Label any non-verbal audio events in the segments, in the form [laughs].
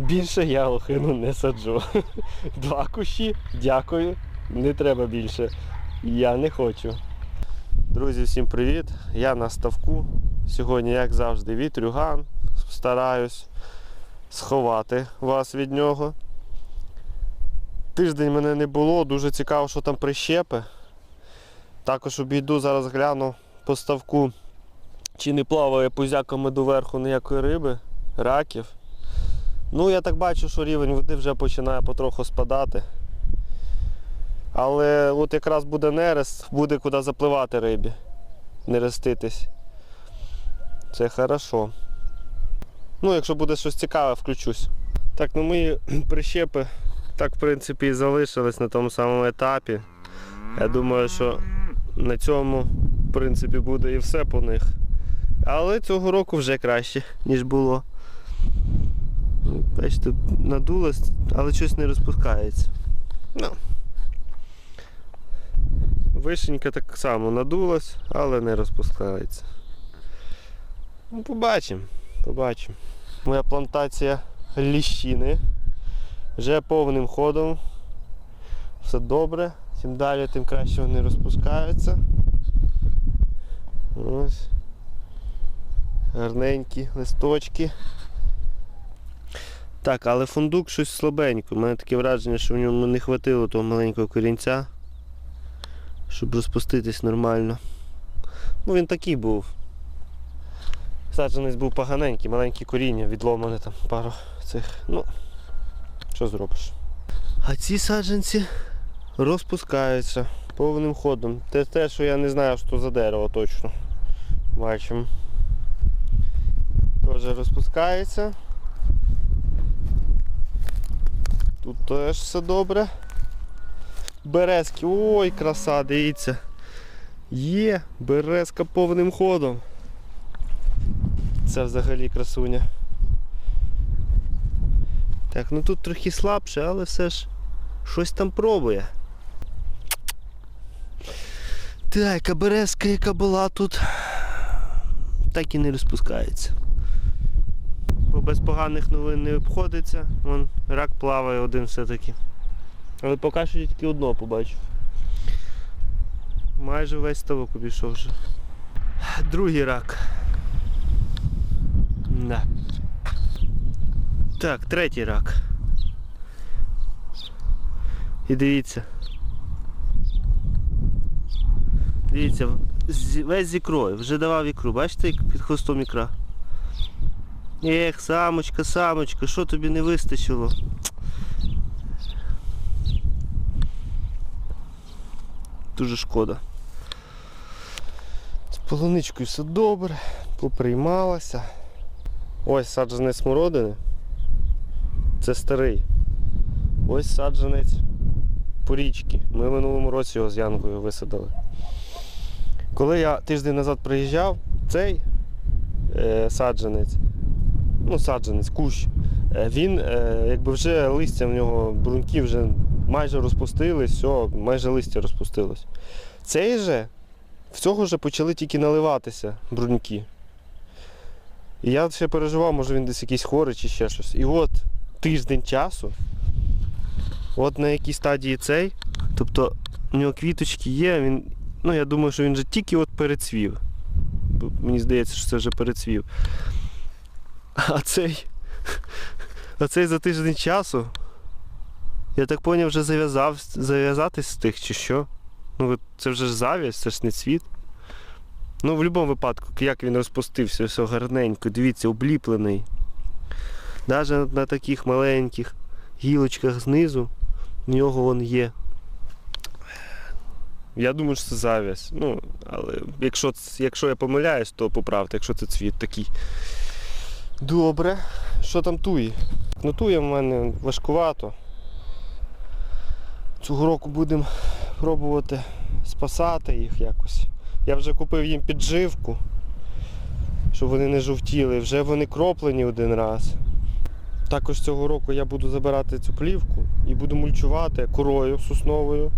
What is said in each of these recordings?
Більше я лохину не саджу. [laughs] Два кущі, дякую. Не треба більше. Я не хочу. Друзі, всім привіт! Я на ставку. Сьогодні, як завжди, вітрюган. Стараюсь сховати вас від нього. Тиждень мене не було, дуже цікаво, що там прищепи. Також обійду, зараз гляну по ставку, чи не плаває пузяками доверху ніякої риби, раків. Ну, я так бачу, що рівень води вже починає потроху спадати. Але от якраз буде нерест, буде куди запливати рибі, нереститись. Це хорошо. Ну, якщо буде щось цікаве, включусь. Так, ну мої [clears throat] прищепи так, в принципі, і залишились на тому самому етапі. Я думаю, що на цьому, в принципі, буде і все по них. Але цього року вже краще, ніж було. Бачите, надулось, але щось не розпускається. Ну. Вишенька так само надулась, але не розпускається. Ну, побачимо, побачимо. Моя плантація ліщини вже повним ходом. Все добре. Чим далі, тим краще вони розпускаються. Ось. Гарненькі листочки. Так, але фундук щось слабенько. У мене таке враження, що в ньому не хватило того маленького корінця, щоб розпуститись нормально. Ну він такий був. Саджанець був поганенький, маленькі коріння, відломане там пару цих. Ну, що зробиш? А ці саджанці розпускаються повним ходом. Те, те, що я не знаю, що за дерево точно. Бачимо. Теж розпускається. Тут теж все добре. Березки, ой, краса, дивіться. Є, березка повним ходом. Це взагалі красуня. Так, ну тут трохи слабше, але все ж щось там пробує. Так, а березка, яка була тут, так і не розпускається. Без поганих новин не обходиться. Вон рак плаває один все-таки. Але поки що я тільки одного побачив. Майже весь ставок обійшов вже. Другий рак. Да. Так, третій рак. І дивіться. Дивіться, весь з ікрою, вже давав ікру, бачите, під хвостом ікра? Ех, самочка, самочка, що тобі не вистачило? Дуже шкода. З полуничкою все добре, поприймалася. Ось саджанець смородини. Це старий. Ось саджанець порічки. Ми минулому році його з Янкою висадили. Коли я тиждень назад приїжджав, цей е, саджанець, ну саджанець, кущ, е, він е, якби вже листя в нього, бруньки вже майже розпустились, все, майже листя розпустилось. Цей же, в цього вже почали тільки наливатися бруньки. І я ще переживав, може він десь якийсь хворий чи ще щось. І от тиждень часу, от на якій стадії цей, тобто у нього квіточки є, він, ну я думаю, що він вже тільки от перецвів. Мені здається, що це вже перецвів. А цей. А цей за тиждень часу. Я так поняв, вже зав'язав, зав'язатись з тих чи що. Ну, це вже ж зав'язь, це ж не цвіт. Ну, в будь-якому випадку, як він розпустився, все гарненько, дивіться, обліплений. Навіть на таких маленьких гілочках знизу в нього вон є. Я думаю, що це зав'язь. Ну, але якщо, якщо я помиляюсь, то поправте, якщо це цвіт такий. Добре. Що там туї? Ну туя в мене важкувато. Цього року будемо пробувати спасати їх якось. Я вже купив їм підживку, щоб вони не жовтіли. Вже вони кроплені один раз. Також цього року я буду забирати цю плівку і буду мульчувати корою сосновою.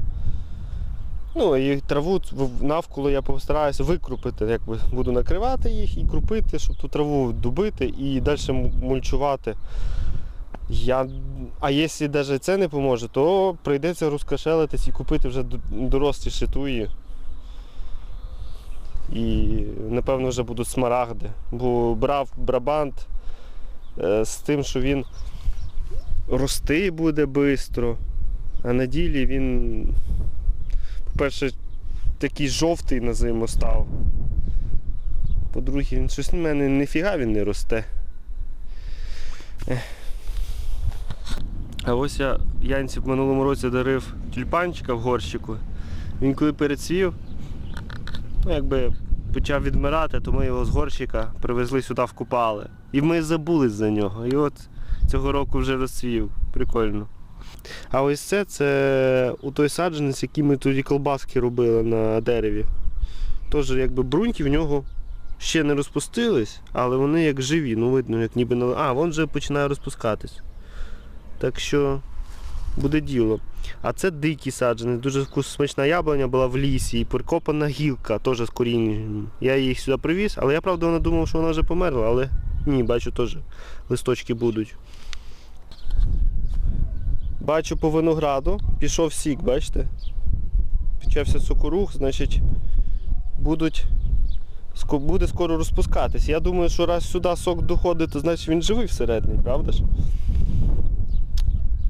Ну і траву навколо я постараюся викрупити, якби буду накривати їх і крупити, щоб ту траву добити і далі мульчувати Я... А якщо навіть це не поможе, то прийдеться розкошелитись і купити вже дорослі шитуї. І напевно вже будуть смарагди. Бо брав брабант е, з тим, що він рости буде швидко, а на ділі він, по-перше, такий жовтий на став. По-друге, він щось в мене ніфіга він не росте. А ось я Янці в минулому році дарив тюльпанчика в горщику. Він коли перецвів, ну якби почав відмирати, то ми його з горщика привезли сюди вкупали. І ми забули за нього. І от цього року вже розцвів. Прикольно. А ось це це у той саджанець, який ми тоді колбаски робили на дереві. Тож якби бруньки в нього ще не розпустились, але вони як живі, ну видно, як ніби на. А, вон вже починає розпускатись. Так що буде діло. А це дикий саджанець, дуже вкус- смачна яблуня була в лісі і прикопана гілка теж з корінням. Я їх сюди привіз, але я правда вона думав, що вона вже померла, але ні, бачу теж листочки будуть. Бачу по винограду, пішов сік, бачите? Почався сокорух, значить будуть, буде скоро розпускатись. Я думаю, що раз сюди сок доходить, то значить він живий всередині, правда ж?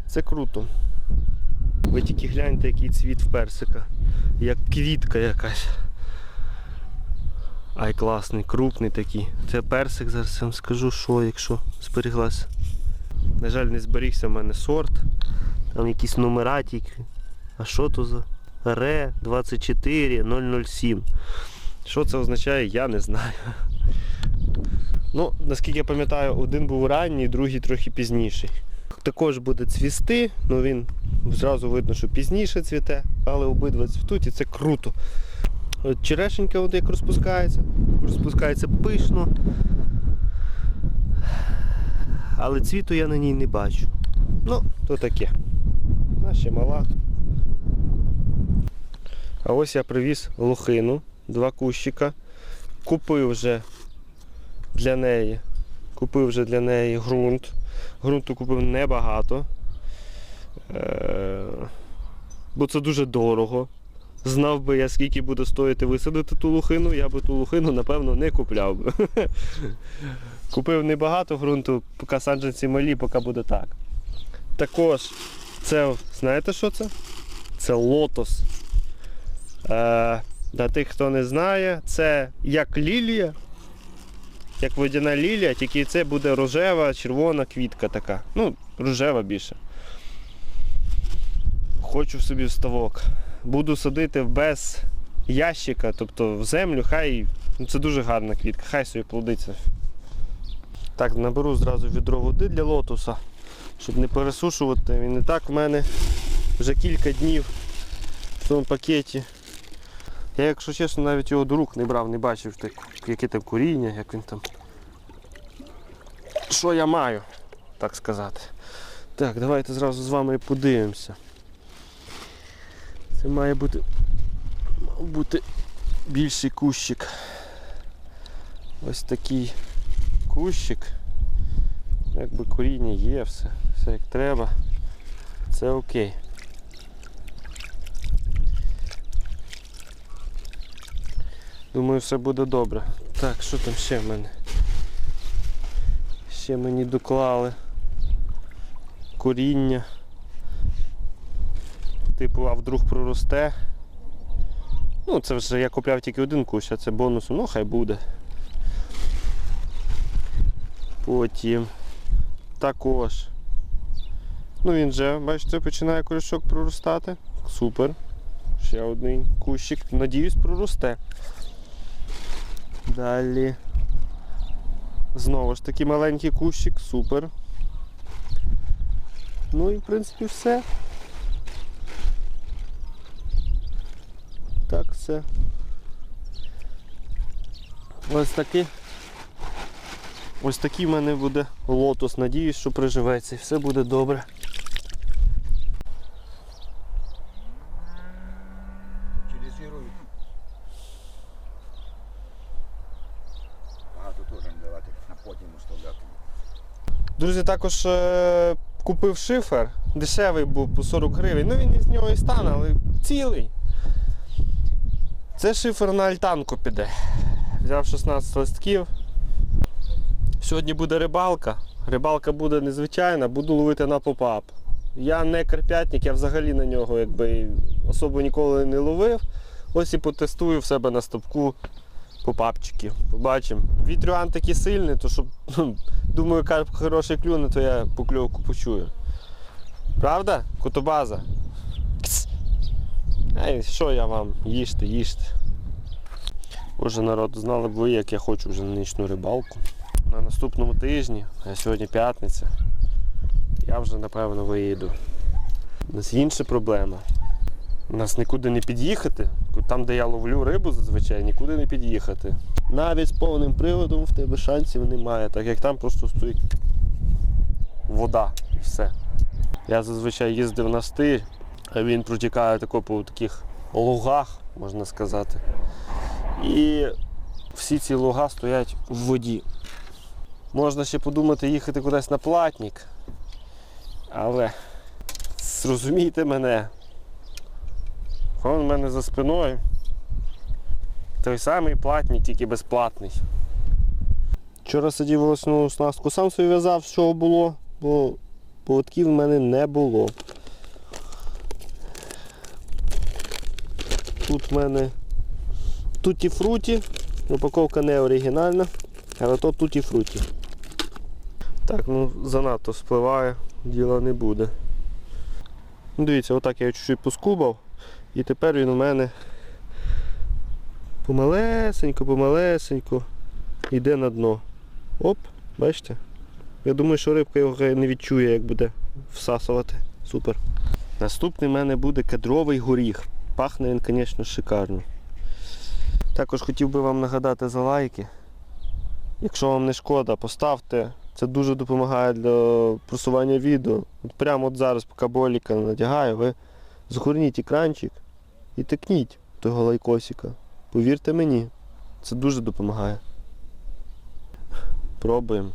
Це круто. Ви тільки гляньте, який цвіт в персика. Як квітка якась. Ай, класний, крупний такий. Це персик, зараз я вам скажу, що, якщо зберіглася. На жаль, не зберігся в мене сорт. Там якісь номера тільки. А що то за ре 24007? Що це означає, я не знаю. Ну, наскільки я пам'ятаю, один був ранній, другий трохи пізніший. Також буде цвісти, ну він зразу видно, що пізніше цвіте, але обидва цвітуть і це круто. От черешенька от як розпускається, розпускається пишно. Але цвіту я на ній не бачу. Ну, то таке. Вона ще мала. А ось я привіз лохину, два кущика. Купив вже для неї. Купив вже для неї ґрунт. Ґрунту купив небагато. Е, Бо це дуже дорого. Знав би я, скільки буде стоїти висадити ту лухину, я би ту лухину, напевно, не купляв би. [laughs] Купив небагато ґрунту, поки саджанці малі, поки буде так. Також це, знаєте що це? Це лотос. Е, для тих, хто не знає, це як лілія, як водяна лілія, тільки це буде рожева, червона квітка така. Ну, рожева більше. Хочу собі вставок. Буду садити без ящика, тобто в землю, хай. Ну, це дуже гарна квітка, хай собі плодиться. Так, наберу зразу відро води для лотоса, щоб не пересушувати. Він і так в мене вже кілька днів в цьому пакеті. Я, якщо чесно, навіть його до рук не брав, не бачив, яке там коріння, як він там. Що я маю, так сказати. Так, давайте зразу з вами подивимося. Це має бути, бути більший кущик. Ось такий кущик. Якби коріння є, все, все як треба. Це окей. Думаю, все буде добре. Так, що там ще в мене? Ще мені доклали коріння. Типу, а вдруг проросте. Ну, це вже я купляв тільки один кущ, а це бонусом, ну хай буде. Потім також. Ну він же, бачите, починає корішок проростати. Супер. Ще один кущик. Надіюсь, проросте. Далі. Знову ж таки маленький кущик, супер. Ну і в принципі все. Так, все. Ось такий. Ось такий в мене буде лотос. Надіюсь, що приживеться і все буде добре. Утилізують. Багато теж не давати, на потім оставляти. Друзі, також е, купив шифер, дешевий був по 40 гривень. Ну він із нього і стане, але цілий. Це шифер на альтанку піде. Взяв 16 листків. Сьогодні буде рибалка. Рибалка буде незвичайна, буду ловити на попап. Я не карпятник, я взагалі на нього якби особо ніколи не ловив. Ось і потестую в себе на стопку попапчиків. Побачимо. Вітрюан такий сильний, то щоб, [laughs] ну, думаю, карп хороший клюне, то я покльовку почую. Правда? Котобаза? Ей, що я вам? Їжте, їжте. Боже народ, знали б ви, як я хочу вже на нічну рибалку. На наступному тижні, а сьогодні п'ятниця, я вже напевно виїду. У нас інша проблема. У нас нікуди не під'їхати. Там, де я ловлю рибу, зазвичай нікуди не під'їхати. Навіть з повним приводом в тебе шансів немає, так як там просто стоїть вода і все. Я зазвичай їздив на стиль, а він протікає тако по таких лугах, можна сказати. І всі ці луга стоять в воді. Можна ще подумати їхати кудись на платник. Але зрозумійте мене, Вон у мене за спиною. Той самий платник, тільки безплатний. Вчора сидів волосну оснастку, сам собі в'язав, чого було, бо поводків в мене не було. Тут в мене туті фруті, упаковка не оригінальна, але то туті фруті. Так, ну занадто спливає, діла не буде. Ну, Дивіться, отак я чуть-чуть поскубав. І тепер він у мене помалесенько, помалесенько йде на дно. Оп, бачите? Я думаю, що рибка його не відчує, як буде всасувати. Супер. Наступний в мене буде кедровий горіх. Пахне він, звісно, шикарно. Також хотів би вам нагадати за лайки. Якщо вам не шкода, поставте. Це дуже допомагає для просування відео. Прямо от зараз, поки боліка надягаю, ви згорніть екранчик і тикніть того лайкосика. Повірте мені, це дуже допомагає. Пробуємо.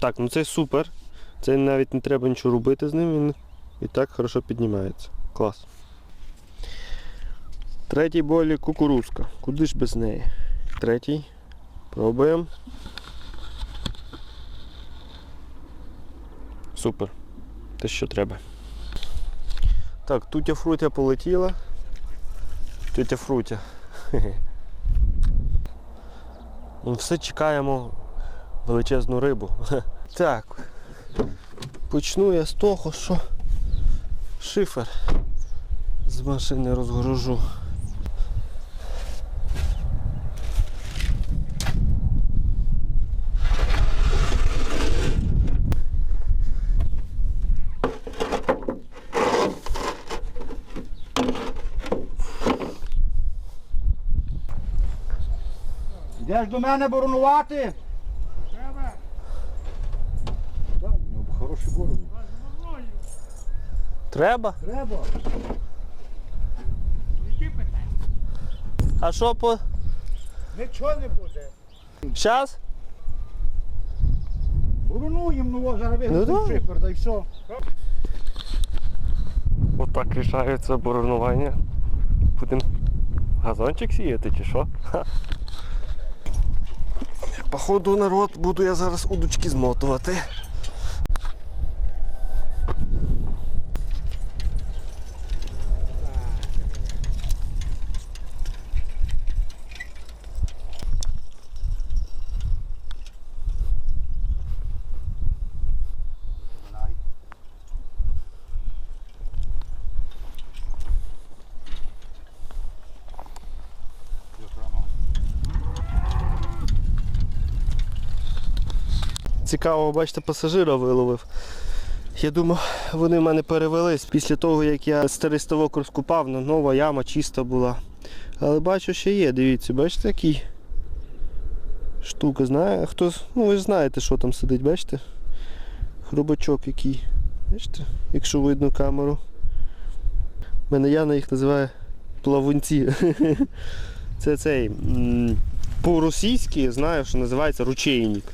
Так, ну це супер. Це навіть не треба нічого робити з ним, він і так хорошо піднімається. Клас. Третій болі кукурузка. Куди ж без неї? Третій. Пробуємо. Супер. Те, що треба. Так, тутя фрутя полетіла. Тетя фрутя. Хе-хе. [laughs] Ну, все чекаємо величезну рибу. [laughs] Так. Почну я з того, що шифер з машини розгружу. Йдеш до мене боронувати? Треба. Так, ну, хороший борон. Треба? Треба. Які питання? А що по. Нічого не буде. Щас? Боронуємо, ну зараз Ну, да. шифер, да й все. Отак рішається боронування. Будемо газончик сіяти чи що? Ха. Походу народ буду я зараз удочки змотувати. Цікаво, бачите, пасажира виловив. Я думав, вони в мене перевелись після того, як я старий ставок розкупав, ну, нова яма чиста була. Але бачу, ще є, дивіться, бачите, який штука, знає. Хто, ну ви ж знаєте, що там сидить, бачите? Хробачок який. Бачите, якщо видно камеру. Мене Яна їх називає плавунці. [laughs] Це цей. по-російськи знаю, що називається ручейник.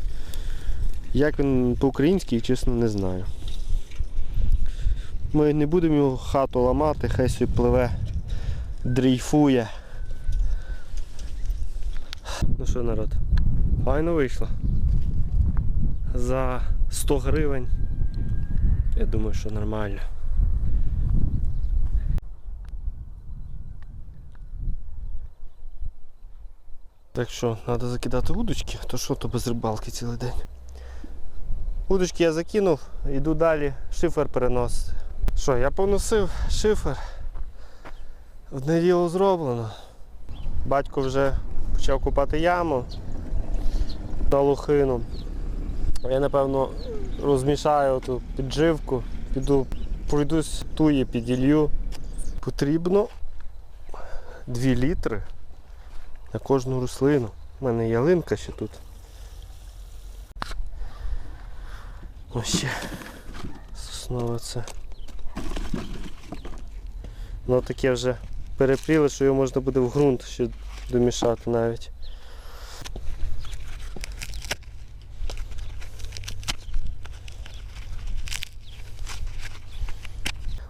Як він по-українськи, чесно, не знаю. Ми не будемо його хату ламати, хай собі пливе, дрейфує. Ну що, народ, файно вийшло. За 100 гривень. Я думаю, що нормально. Так що, треба закидати удочки, то що то без рибалки цілий день. Удочки я закинув, йду далі шифер переносити. Що, я поносив шифер. Одне діло зроблено. Батько вже почав купати яму на лохину. Я напевно розмішаю ту підживку, піду пройдусь туї піділью. Потрібно 2 літри на кожну рослину. У мене ялинка ще тут. Ще соснове це. Воно таке вже перепріле, що його можна буде в ґрунт ще домішати навіть.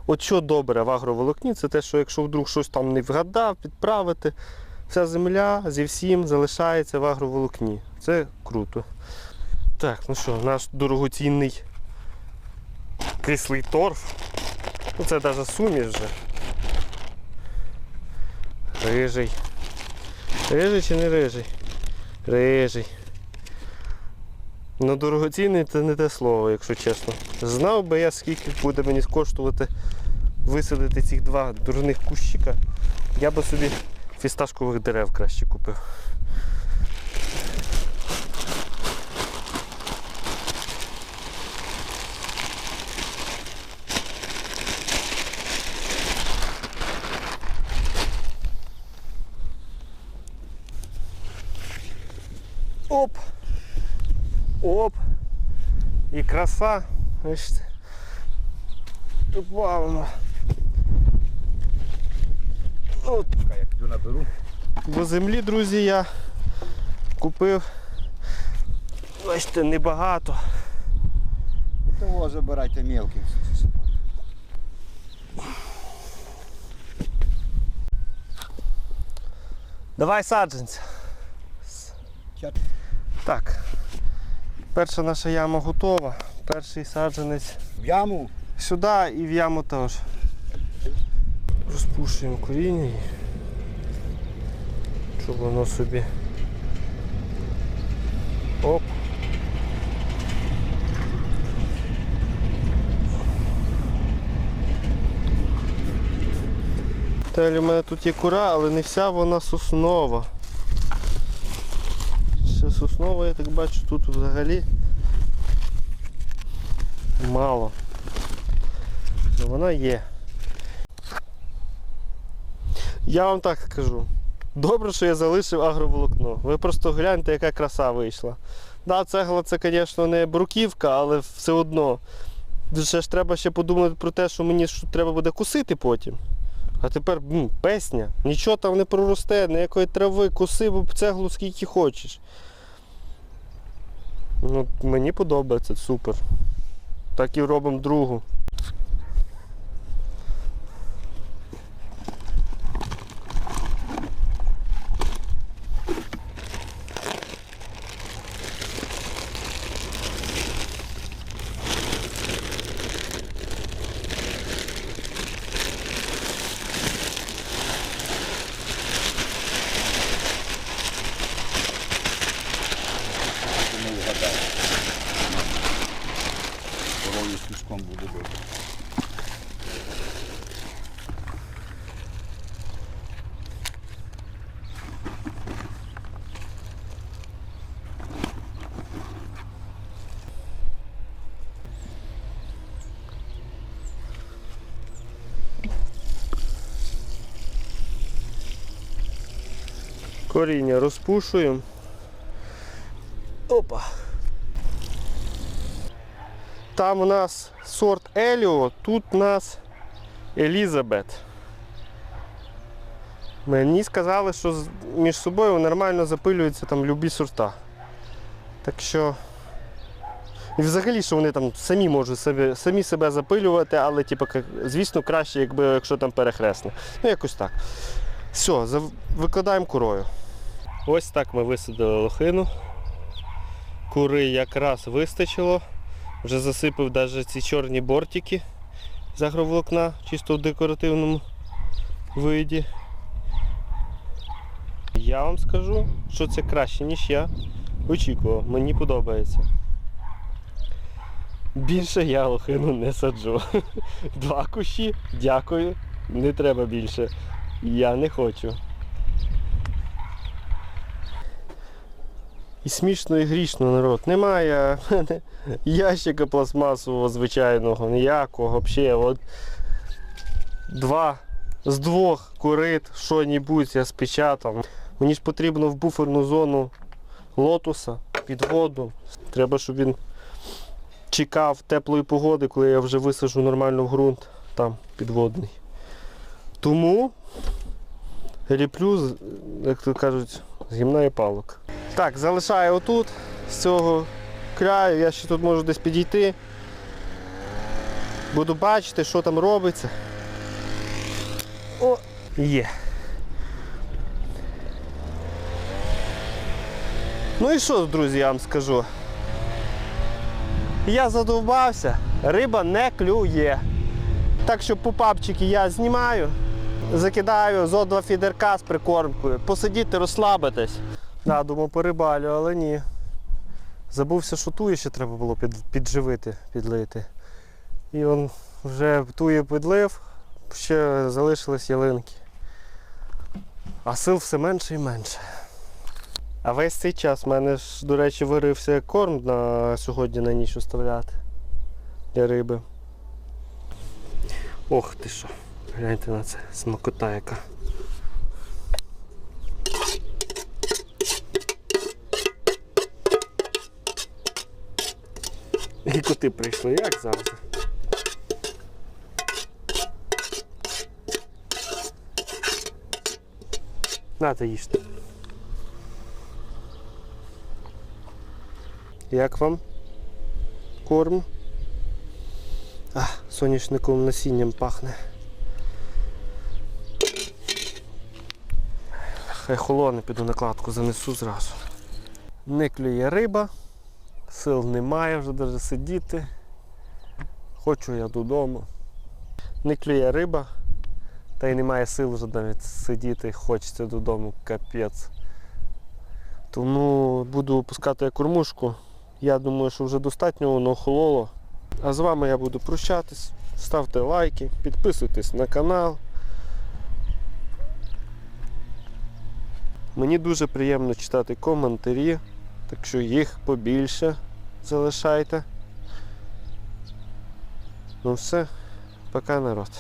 От що добре в агроволокні, це те, що якщо вдруг щось там не вгадав, підправити, вся земля зі всім залишається в агроволокні. Це круто. Так, ну що, наш дорогоцінний кислий торф. Ну це навіть суміш вже. Рижий. Рижий чи не рижий? Рижий. Ну дорогоцінний це не те слово, якщо чесно. Знав би я, скільки буде мені коштувати висадити цих два дурних кущика, я би собі фісташкових дерев краще купив. Оп! Оп! І краса. Бачите. Добавимо. От Я піду наберу. До землі, друзі, я купив. Бачите, небагато. Того забирайте мелкий. Давай саджанця. Так. Перша наша яма готова. Перший саджанець В яму. сюди і в яму теж. Розпушуємо коріння, щоб воно собі. Оп. Далі у мене тут є кура, але не вся вона соснова. Ще соснова, я так бачу, тут взагалі мало. Ну вона є. Я вам так скажу. Добре, що я залишив агроволокно. Ви просто гляньте, яка краса вийшла. Да, цегла це, звісно, не бруківка, але все одно. Ще ж треба ще подумати про те, що мені ж треба буде кусити потім. А тепер м, песня. Нічого там не проросте, ніякої трави, куси цеглу скільки хочеш. Ну, мені подобається, супер. Так і робимо другу. Не вгадаю. Порою з піском буде добре. Коріння розпушуємо. Опа. Там у нас сорт Еліо, тут у нас Елізабет. Мені сказали, що між собою нормально запилюються там любі сорта. Так що. І взагалі, що вони там самі можуть себе, самі себе запилювати, але типу, звісно, краще, якби, якщо там перехресне. Ну, якось так. Все, викладаємо курою. Ось так ми висадили лохину. Кури якраз вистачило. Вже засипав навіть ці чорні бортики з агроволокна, чисто в декоративному виді. Я вам скажу, що це краще, ніж я очікував. Мені подобається. Більше я лохину не саджу. [laughs] Два кущі, дякую. Не треба більше. Я не хочу. І смішно, і грішно народ. Немає [laughs] ящика пластмасового звичайного, ніякого взагалі. От два з двох курит, що-небудь я спечатав. Мені ж потрібно в буферну зону лотуса під воду. Треба, щоб він чекав теплої погоди, коли я вже висажу нормально в ґрунт там підводний. Тому ліплю, з- як то кажуть, з гімна і палок. Так, залишаю отут, з цього краю, я ще тут можу десь підійти. Буду бачити, що там робиться. О, є. Ну і що, друзі, я вам скажу? Я задовбався, риба не клює. Так що попапчики я знімаю, закидаю зо два фідерка з прикормкою, посидіти, розслабитись. Да, думав порибалю, але ні. Забувся, що тує ще треба було під, підживити, підлити. І он вже тує підлив, ще залишились ялинки. А сил все менше і менше. А весь цей час в мене ж, до речі, варився корм на сьогодні на ніч оставляти для риби. Ох ти що, гляньте на це, смакота яка. Коти прийшли, як завжди. Нате їжте. Як вам корм? А, соняшниковим насінням пахне. Хай холоне, піду накладку занесу зразу. Не клює риба, сил немає вже навіть сидіти. Хочу я додому. Не клює риба, та й немає сил вже навіть сидіти, хочеться додому, капець. Тому буду опускати кормушку. Я думаю, що вже достатньо воно охололо. А з вами я буду прощатись. Ставте лайки, підписуйтесь на канал. Мені дуже приємно читати коментарі, так що їх побільше залишайте. Ну все, пока народ.